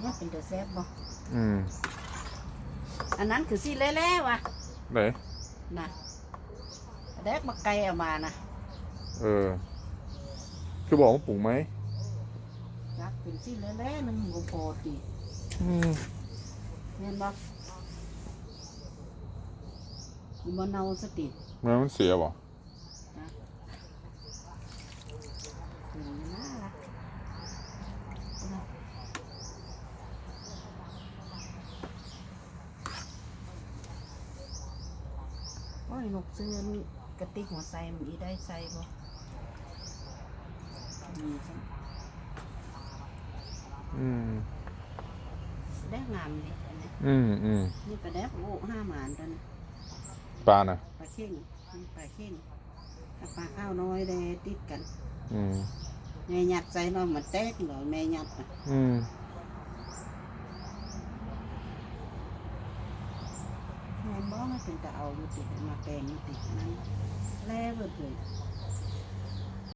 เนี่ยเป็นตัวแซ่บบ่อืมอันนั้นคือสิเล่ๆวะไหนนะแดกบักไก่เอามานะเออ คือบอกว่าปลูกไหมจักเป็นสิเล่ๆมันบ่พอติอืมแม่นบ่มันบ่เน่าสติมันมันเสียบ่อืมน่ารักนะโอ้ยนกเสื้อนกระติกหัวใส่มันอีได้ใส่บ่มีจังอืม ได้งามเลยอันนี้อืมอืมนี่ปลาแดกโอ้ห้าหมานตัวนะปลาน่ะ ปลาเข่งนี่ปลาเข่งกับปลาข้าวน้อยได้ติดกันอืม แม่หยัดใส่น้อยมันแตกเหรอแม่หยัดน่ะอืม บ่มันเป็นแต่เอายู่ติดมาแปลงยู่ติดนั้นแล้วเบิด